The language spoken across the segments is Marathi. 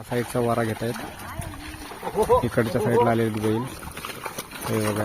हा साईडचा वारा घेत आहेत. इकडच्या साईडला आलेली बैल. हे बघा.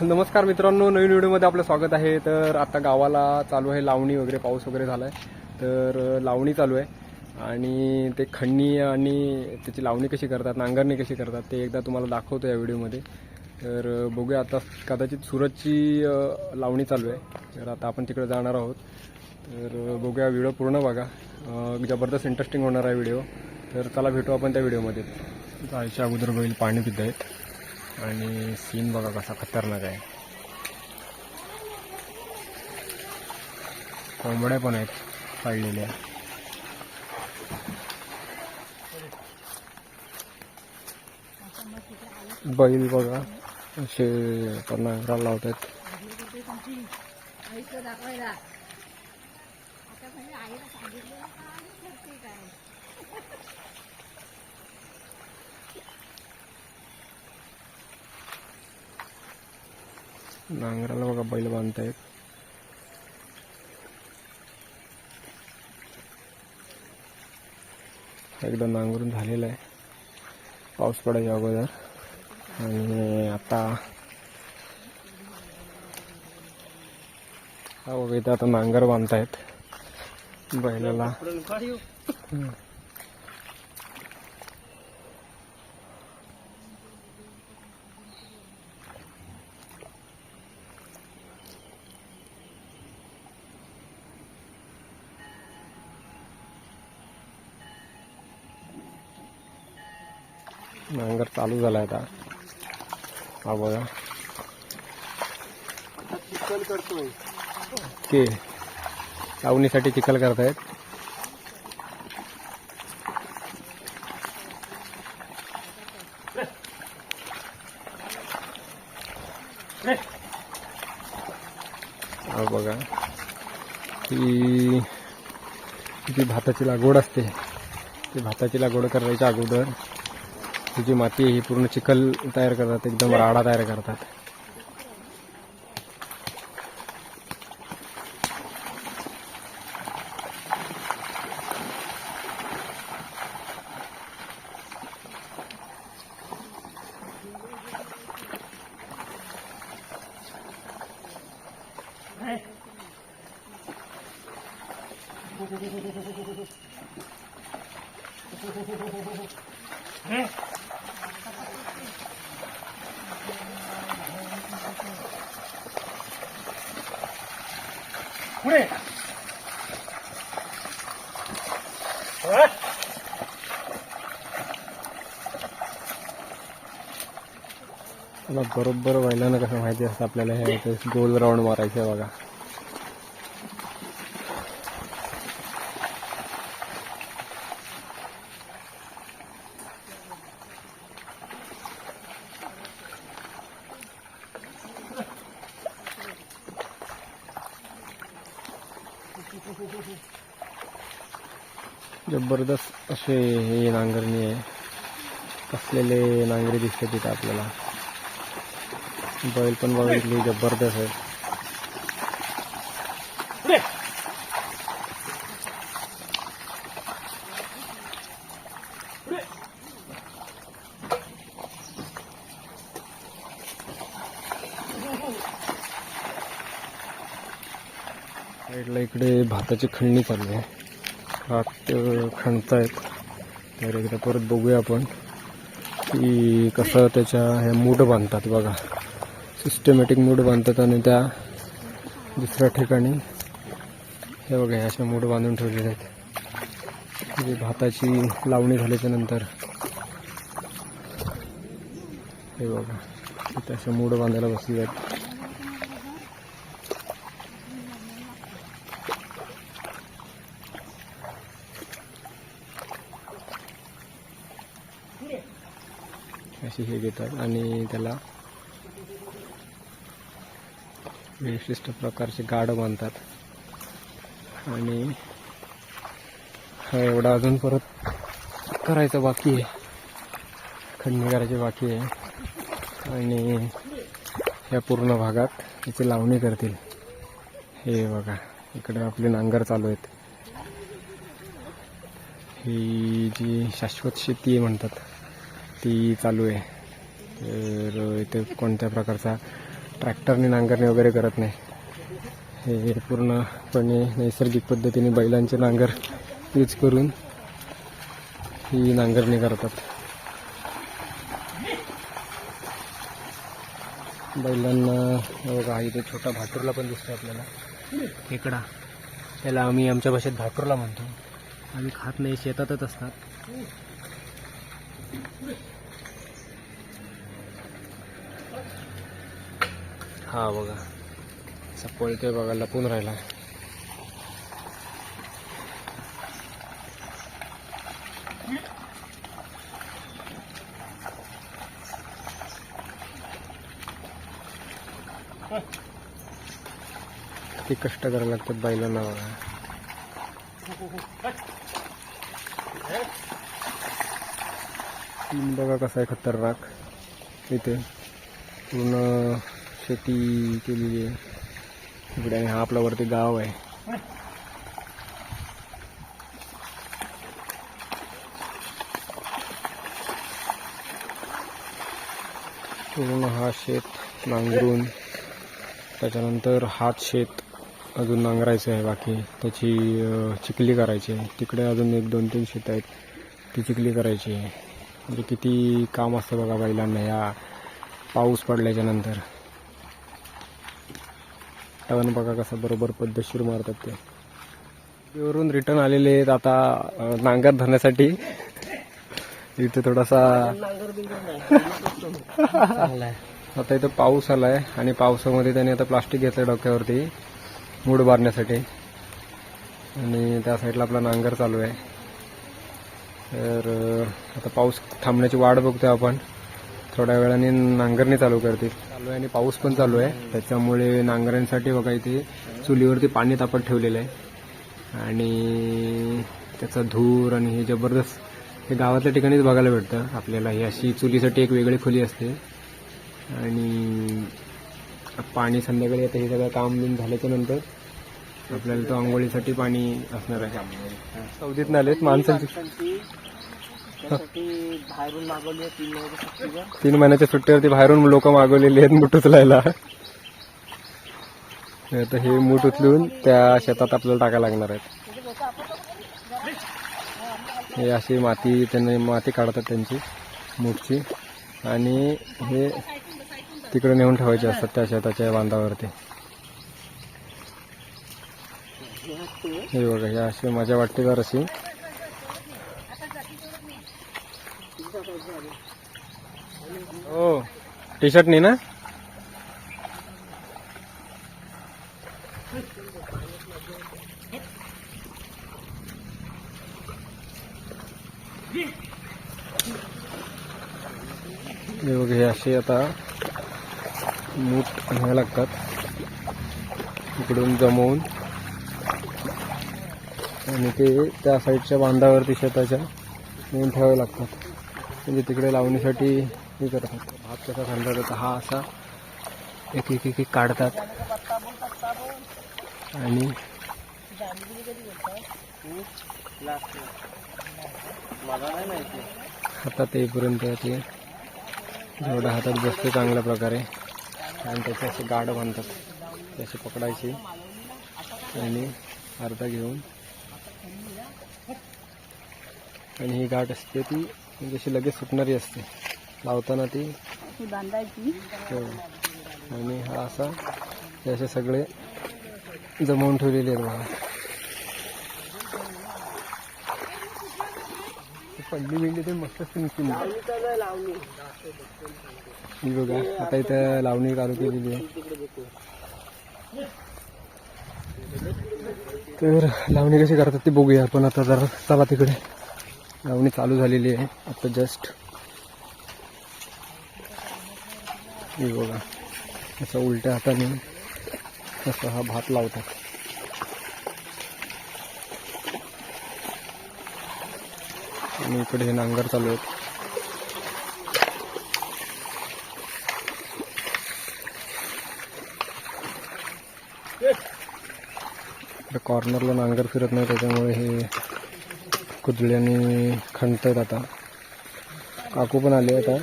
नमस्कार मित्रांनो नवीन व्हिडिओमध्ये आपलं स्वागत आहे. तर आता गावाला चालू आहे लावणी वगैरे पाऊस वगैरे झाला आहे तर लावणी चालू आहे. आणि ते खंडणी आणि त्याची लावणी कशी करतात नांगरणी कशी करतात ते एकदा तुम्हाला दाखवतो या व्हिडिओमध्ये. तर बघूया आता कदाचित सुरतची लावणी चालू आहे. तर आता आपण तिकडे जाणार आहोत. तर बघूया व्हिडिओ पूर्ण बघा. जबरदस्त इंटरेस्टिंग होणार आहे व्हिडिओ. तर चला भेटू आपण त्या व्हिडिओमध्ये. जायच्या अगोदर बैल पाणी पित आहेत. आणि सीन बघा कसा खतरनाक आहे. कोंबड्या पण आहेत पाळलेल्या. बैल बघा असे नांगरा लावतात नांगराला बघा बैल बांधतायत एकदा नांगरून झालेला आहे पाऊस पडायच्या अगोदर आणि आता हा बघा आता नांगर बांधतायत बैलाला. नांगर चालू झालाय आता. हा बघा. ओके. लावणीसाठी चिखल करतायत. हा बघा. ही जी भाताची लागवड असते ती भाताची लागवड करायच्या अगोदर ही जी माती आहे ही पूर्ण चिखल तयार करतात एकदम राडा तयार करतात. पुढे बरोबर बैलांना कसं माहिती असतं आपल्याला हे गोल राऊंड मारायचं आहे बघा. जबरदस्त असे हे नांगरणी आहे. कसलेले नांगरे दिसते तिथं आपल्याला. बैल पण बघितली जबरदस्त आहे. साईडला इकडे भाताची खंडणी चालू आहे. भात खणतायत. तर एकदा परत बघूया आपण की कसं त्याच्या ह्या मूठ बांधतात बघा. सिस्टमॅटिक मूठ बांधतात आणि त्या दुसऱ्या ठिकाणी हे बघा ह्या अशा मूठ बांधून ठेवलेले आहेत. म्हणजे भाताची लावणी झाल्याच्यानंतर हे बघा तिथे अशा मूड बांधायला बसले आहेत. अशी हे घेतात आणि त्याला विशिष्ट प्रकारचे गाढ बांधतात. आणि हा एवढा अजून परत करायचं बाकी आहे. खंडणी करायची बाकी आहे. आणि या पूर्ण भागात याची लावणी करतील. हे बघा इकडे आपले नांगर चालू आहेत. ही जी शाश्वत शेती आहे म्हणतात. ती चालू आहे. तर इथे कोणत्या प्रकारचा ट्रॅक्टरने नांगरणी वगैरे करत नाही. हे पूर्णपणे नैसर्गिक पद्धतीने बैलांचे नांगर यूज करून ही नांगरणी करतात. बैलांना बघा इथे छोटा भाटूरला पण दिसतो आपल्याला. खेकडा त्याला आम्ही आमच्या भाषेत भाटूरला म्हणतो. आम्ही खात नाही शेतातच असतात. हा बघा. असा पळतोय बघा लपून राहिला. किती कष्ट करायला लागतात बैलांना बघा. बघा कसा आहे खतरनाक. इथे पूर्ण शेती केलेली आहे. इकडे आणि हा आपला वरती गाव आहे. पूर्ण हा शेत नांगरून त्याच्यानंतर हात शेत अजून नांगरायचं आहे बाकी त्याची चिखली करायची आहे. तिकडे अजून एक दोन तीन शेत आहेत ती चिखली करायची आहे. म्हणजे किती काम असतं बघा बैलांना. या पाऊस पडल्याच्या नंतर. टर्न बघा कसं बरोबर पद्धतशीर मारतात ते. वरून रिटर्न आलेले आहेत आता नांगर धरण्यासाठी. इथे थोडासा आता इथं पाऊस आलाय आणि पावसामध्ये त्यांनी आता प्लास्टिक घेतलं डोक्यावरती मूड मारण्यासाठी. आणि त्या साईडला आपला नांगर चालू आहे. तर आता पाऊस थांबण्याची वाट बघतोय आपण. थोड्या वेळाने नांगरणी चालू करतील. चालू आहे आणि पाऊस पण चालू आहे. त्याच्यामुळे नांगरणीसाठी बघा इथे चुलीवरती पाणी तापत ठेवलेलं आहे. आणि त्याचा धूर आणि हे जबरदस्त हे गावातल्या ठिकाणीच बघायला भेटतं. आपल्याला ही अशी चुलीसाठी एक वेगळी खोली असते. आणि पाणी संध्याकाळी आता हे सगळं काम बिम झाल्याच्यानंतर आपल्याला तो आंघोळीसाठी पाणी असणार आहे. सौदीत आलेत माणसांची. त्यासाठी बाहेरून मागवली आहे तीन महिन्याची सुट्टीवर तीन महिन्याच्या सुट्टीवरती बाहेरून लोक मागवलेली आहेत मूठ उचलायला. आता हे मूठ उचलून त्या शेतात आपल्याला टाकायला लागणार आहेत. हे अशी माती त्यांनी माती काढतात त्यांची मूठची. आणि हे तिकडे नेऊन ठेवायचे असतात त्या शेताच्या बांधावरती. हे बघा हे अशी मजा वाटते जर अशी हो. टी शर्ट नाही ना? हे बघ हे असे आता मूठ न्यायला लागतात. इकडून जमवून. आणि ते त्या साईडच्या बांधावरती शेताच्या नेऊन ठेवावे लागतात. म्हणजे तिकडे लावणीसाठी हे होतो भात कसा खाल्ला जातो हा असा एक एक एक काढतात. आणि हातात येईपर्यंत ते जेवढा हातात बसते चांगल्या प्रकारे आणि त्याचे असे गाड बांधतात. त्याचे पकडायचे. आणि अर्धा घेऊन. आणि ही गाठ असते ती म्हणजे जशी लगेच सुटणारी असते. लावताना ती. बांधायची. हो. आणि हा असा असे सगळे जमवून ठेवलेले आहेत बघा. पडली बिंडी ते मस्त लावणी ही बघा आता इथं लावणी चालू केलेली आहे. तर लावणी कशी करतात ते बघूया आपण आता जरा चला तिकडे. लावणी चालू झालेली आहे आता जस्ट हे बघा. असं उलट्या हाताने असा हा भात लावतात. आणि इकडे हे नांगर चालू आहेत. कॉर्नरला नांगर फिरत नाही त्याच्यामुळे हे कुजळ्यांनी खणत आहेत आता. काकू पण आले आता.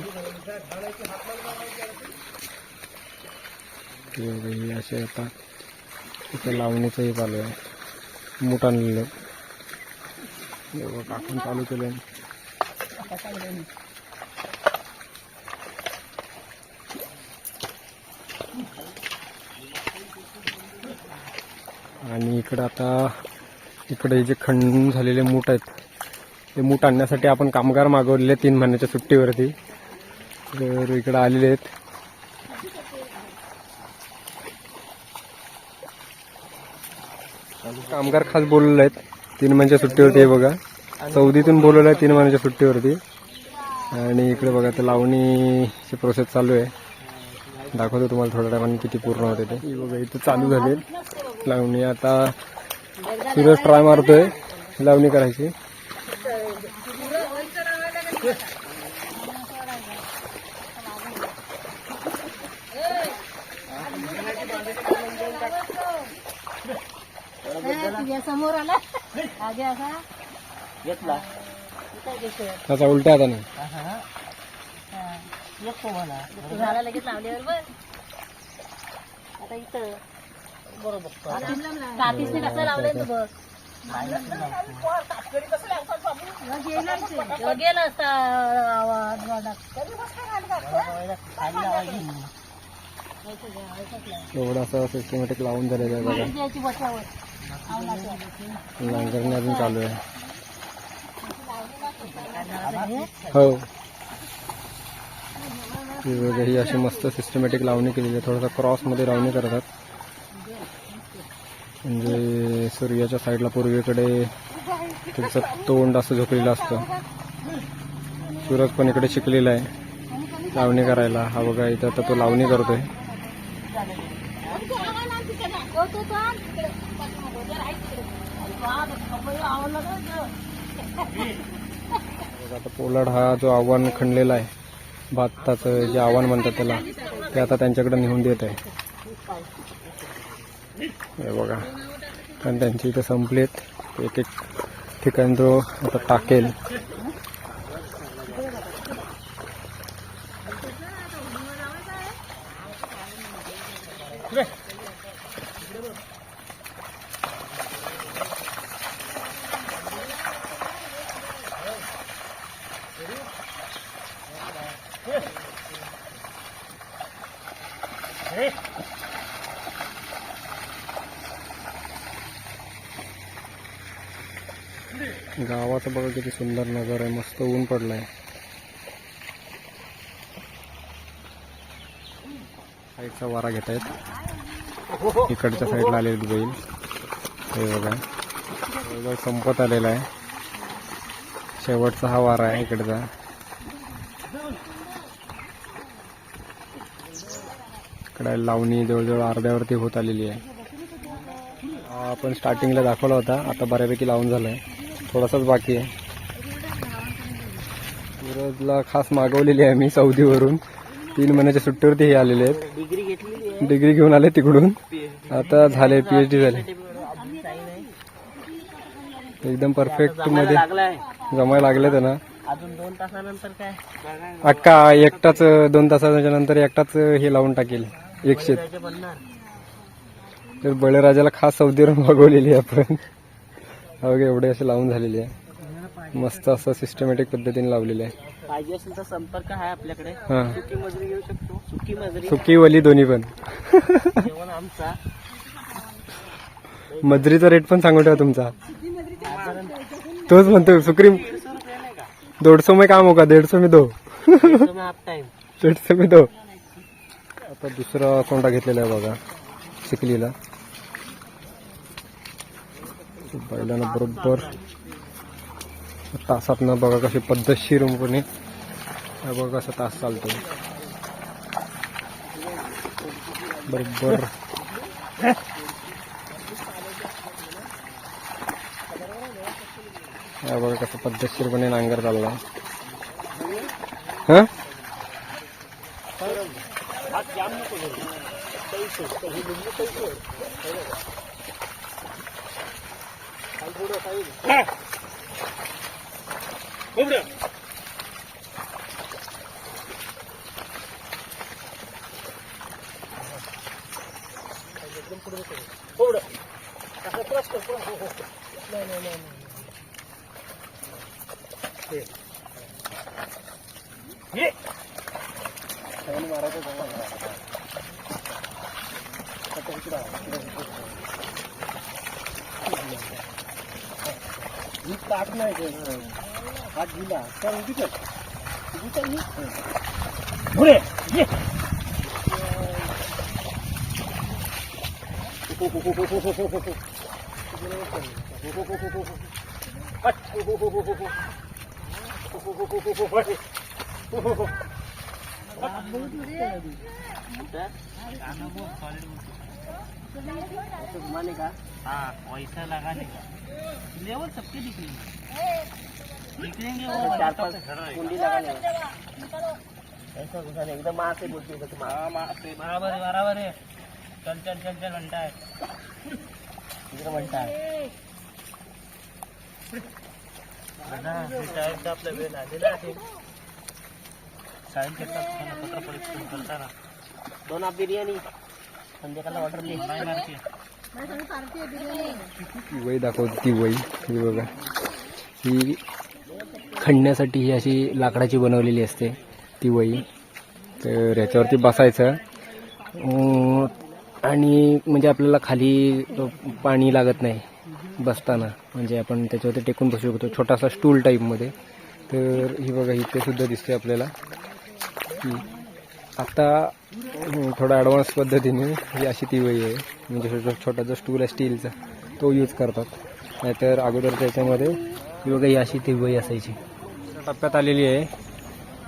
हे बघा, हे असे आता इथे लावणीचंही चालू आहे. मूठ आणलेलं हे बघा, चालू केलं आणि इकडं आता इकडे जे खंडून झालेले मूठ आहेत ते मूठ आणण्यासाठी आपण कामगार मागवलेले तीन महिन्याच्या सुट्टीवरती. तर इकडं आलेले आहेत. कामगार खास बोललेले आहेत. तीन महिन्याच्या सुट्टीवरती हे बघा. सौदीतून बोलवलं आहे तीन महिन्याच्या सुट्टीवरती. आणि इकडे बघा ते लावणीची प्रोसेस चालू आहे. दाखवतो तुम्हाला थोड्या टायमाने किती पूर्ण होते ते. बघा इथं चालू झाले. लावणी आता सूरज ट्राय मारतोय. लावणी करायची. समोर आला. असा. घेतला. त्याचा उलट्या हाताने येतो मला तू झाला लगेच लावल्यावर बघ. आता इथं. बरोबर. कातीसने कसं लावलंय तू बघ. ह्यो गेला असता आवाज. एवढा असं सिस्टमॅटिक लावून झालेलं आहे बघा. नांगरणी अजून चालू आहे. हो. ही ही अशी मस्त सिस्टमॅटिक लावणी केलेली आहे. थोडासा क्रॉसमध्ये लावणी करतात. म्हणजे सूर्याच्या साईडला पूर्वेकडे त्याचं तोंड असं झोपलेलं असतं. सूरज पण इकडे शिकलेला आहे. लावणी करायला. हा बघा इथं आता तो लावणी करतोय. हो, आता पोलाड हा जो आव्हान खणलेला आहे भाताचं जे आव्हान म्हणतात त्याला ते आता त्यांच्याकडे नेऊन देत आहे. हे बघा कारण त्यांची इथं संपलेत. एक एक ठिकाण जो आता टाकेल. गावाचं बघा किती सुंदर नजर आहे. मस्त ऊन पडलं आहे साईडचा वारा घेत आहेत इकडच्या साईडला आलेली बैल. हे बघा. संपत आलेला आहे. शेवटचा हा वारा आहे इकडचा. इकडे लावणी जवळजवळ अर्ध्यावरती होत आलेली आहे. आपण स्टार्टिंगला दाखवला होता. आता बऱ्यापैकी लावून झालं आहे थोडासाच बाकी आहे. सूरजला खास मागवलेली आहे मी सौदीवरून. तीन महिन्याच्या सुट्टीवरती हे आलेले आहेत. डिग्री घेऊन आले तिकडून. आता झाले पी झाले डी झाले. एकदम परफेक्ट जमायला मध्ये. जमायला लागले त्यांना ना. अक्का एकटाच दोन तासाच्या नंतर एकटाच हे लावून टाकेल. एकशे तर बळीराजाला खास सौदीवरून मागवलेली आहे आपण अवघे एवढे असे लावून झालेले आहे. मस्त असं सिस्टमॅटिक पद्धतीने लावलेले आहे. पाहिजे असेल तर संपर्क आहे आपल्याकडे. हा. सुकी मजुरी घेऊ शकतो. सुकी मजुरी. सुकी वली दोन्ही पण. जेवण आमचा. मजरीचा रेट पण सांगू ठेवा तुमचा. साधारण तोच म्हणतो सुक्रीम दीडशे रुपये नाही का? दीड सौ में काम होगा दीड सौ में दो. एकदम हाफ टाइम दीड सौ में दो. आता दुसरा कोंडा घेतलेला आहे बघा चिखलीला. बैलांना बरोबर तासात ना बघा कशी पद्धतशीरपणे हा बघा कसा तास चालतो बरोबर. बघा कसं पद्धतशीरपणे नांगर चालला. हा? No, no, no, no. पुढे ये. घुमाने का हाँ वैसा लगाने का लेवल सबके दिख रही है चार कुंडी लगाने एकदम माँ से बोलती है हाँ माँ से बराबर है बराबर है चल चल चल चल घंटा है इकडे आपला वेळ आलेला आहे सायन पत्र परीक्षण करताना दोन आप बिर्याणी. संध्याकाळला ऑर्डर दे नाही मारते वही दाखवते ती वही. बघा. ही खणण्यासाठी ही अशी लाकडाची बनवलेली असते ती वही. तर याच्यावरती बसायचं. आणि म्हणजे आपल्याला खाली पाणी लागत नाही बसताना. म्हणजे आपण त्याच्यावरती टेकून बसू शकतो. छोटासा स्टूल टाईपमध्ये तर ही बघा इथे सुद्धा दिसते आपल्याला. की आता थोडा ॲडव्हान्स पद्धतीने ही अशी ती वही आहे. म्हणजे छोटा छोटा जो स्टूल आहे स्टीलचा तो यूज करतात. नाहीतर अगोदर त्याच्यामध्ये ही बघा ही अशी ती वही असायची. टप्प्यात आलेली आहे.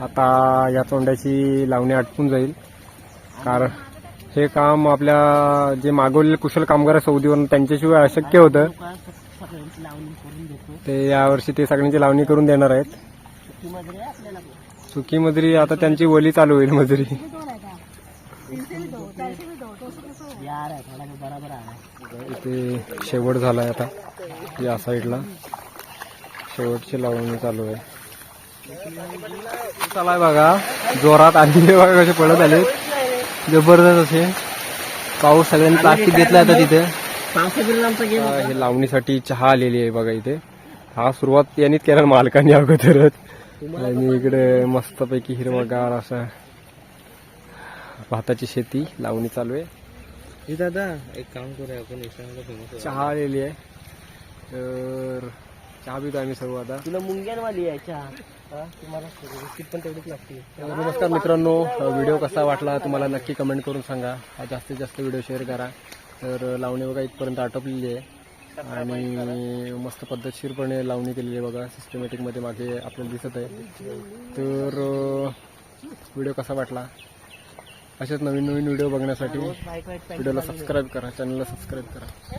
आता या तोंड्याची लावणी आटपून जाईल. कारण हे काम आपल्या जे मागवलेले कुशल कामगार सौदीवरून त्यांच्याशिवाय अशक्य होतं. ते यावर्षी ते सगळ्यांची लावणी करून देणार आहेत. चुकी मजुरी आता त्यांची वली चालू होईल मजुरी. आहे इथे शेवट झालाय आता या साईडला शेवटची लावणी चालू आहे. चालाय बघा. जोरात आणि बघा कसे पडत आले जबरदस्त असे. पाऊस सगळ्यांनी प्लास्टिक घेतलं आता तिथे. हे लावणीसाठी चहा आलेली आहे बघा इथे. हा सुरुवात यांनीच केला मालकाने अगोदरच. आणि इकडे मस्तपैकी हिरवागार असा भाताची शेती लावणी चालू आहे. दादा एक काम करूया आपण चहा आलेली आहे. तर चहा पितो आम्ही सर्व आता. तुला मुंग्यांवाली आहे चहा. हा? तुम्हाला बिस्किट पण तेवढीच लागते तर नमस्कार मित्रांनो. व्हिडिओ कसा वाटला तुम्हाला नक्की कमेंट करून सांगा. हा जास्तीत जास्त व्हिडिओ शेअर करा. तर लावणी बघा इथपर्यंत आटोपलेली आहे. आणि मस्त पद्धतशीरपणे लावणी केलेली आहे बघा. सिस्टमॅटिकमध्ये मागे आपल्याला दिसत आहे. तर व्हिडिओ कसा वाटला? असेच नवीन नवीन व्हिडिओ बघण्यासाठी व्हिडिओला सबस्क्राईब करा. चॅनलला सबस्क्राईब करा.